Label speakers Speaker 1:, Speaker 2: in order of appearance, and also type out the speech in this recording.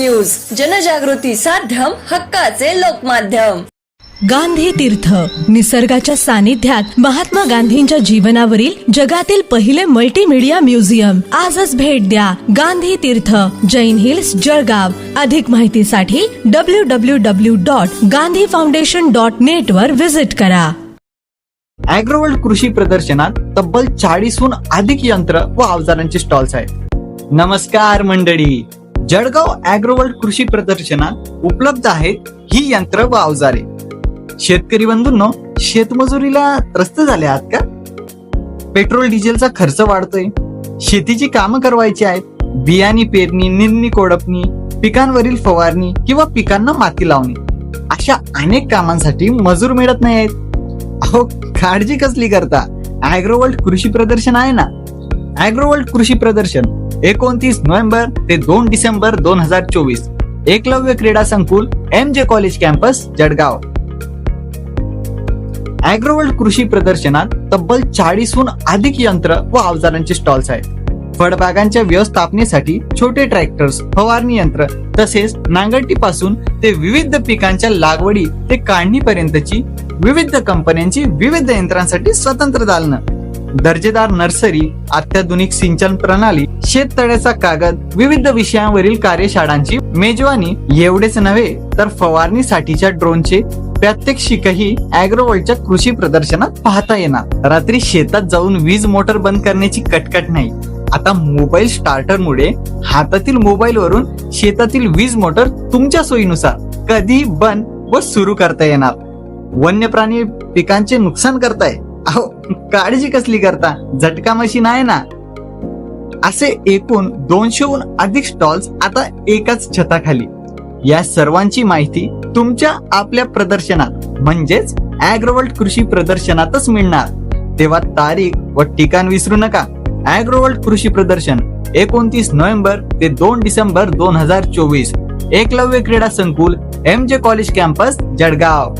Speaker 1: News. जनजागृती साध्यम हक्काचे लोकमाध्यम.
Speaker 2: गांधी तीर्थ. निसर्गाच्या सानिध्यात महात्मा गांधींच्या जीवनावरील जगातील पहिले मल्टीमीडिया म्युझियम आजच भेट द्या गांधी तीर्थ. जैन हिल्स जळगाव. अधिक माहितीसाठी W W W dot Gandhi foundation dot net वर विजिट करा.
Speaker 3: अॅग्रोवर्ल्ड कृषी प्रदर्शनात तब्बल चाळीसहून अधिक यंत्र व अवजारांचे स्टॉल्स आहेत. नमस्कार मंडळी. जळगाव अॅग्रोवर्ल्ड कृषी प्रदर्शनात उपलब्ध आहेत ही यंत्र व अवजारे. शेतकरी बंधूंनो शेतमजुरीला त्रस्त झाले आहात का? पेट्रोल डिझेलचा खर्च वाढतोय. शेतीची कामं करवायची आहेत. बियाणी पेरणी निरणी कोडपणी पिकांवरील फवारणी किंवा पिकांना माती लावणे. अशा अनेक कामांसाठी मजूर मिळत नाही आहेत. अहो काळजी कसली करता? अॅग्रोवर्ल्ड कृषी प्रदर्शन आहे ना? अॅग्रोवर्ल्ड कृषी प्रदर्शन एकोणतीस नोव्हेंबर ते दोन डिसेंबर दोन हजार चोवीस. एकलव्य क्रीडा संकुल एम जे कॉलेज कॅम्पस जळगाव. अॅग्रोवर्ल्ड कृषी प्रदर्शनात तब्बल चाळीसहून अधिक यंत्र व अवजारांचे स्टॉल्स आहेत. फळबागांच्या व्यवस्थापनेसाठी छोटे ट्रॅक्टर्स फवारणी यंत्र तसेच नांगरटीपासून ते विविध पिकांच्या लागवडी ते काढणीपर्यंतची विविध कंपन्यांची विविध यंत्रांसाठी स्वतंत्र दालनं दर्जेदार नर्सरी अत्याधुनिक सिंचन प्रणाली शेततळ्याचा कागद विविध विषयांवरील कार्यशाळांची मेजवानी. एवढेच नव्हे तर फवारणीसाठीच्या ड्रोनचे प्रात्यक्षिकही अॅग्रोवर्ल्डच्या कृषी प्रदर्शनात पाहता येणार. रात्री शेतात जाऊन वीज मोटर बंद करण्याची कटकट नाही. आता मोबाईल स्टार्टरमुळे हातातील मोबाईल वरून शेतातील वीज मोटर तुमच्या सोयीनुसार कधी बंद व सुरू करता येणार. वन्य प्राणी पिकांचे नुकसान करताय. अहो काळजी कसली करता? झटका मशीन आहे ना? असे एकूण दोनशेहून अधिक स्टॉल्स आता एकाच छताखाली. या सर्वांची माहिती तुमच्या आपल्या प्रदर्शनात म्हणजेच अॅग्रोवर्ल्ड कृषी प्रदर्शनातच मिळणार. तेव्हा तारीख व ठिकाण विसरू नका. अॅग्रोवर्ल्ड कृषी प्रदर्शन एकोणतीस नोव्हेंबर ते दोन डिसेंबर दोन हजार चोवीस. एकलव्य क्रीडा संकुल एम जे कॉलेज कॅम्पस जळगाव.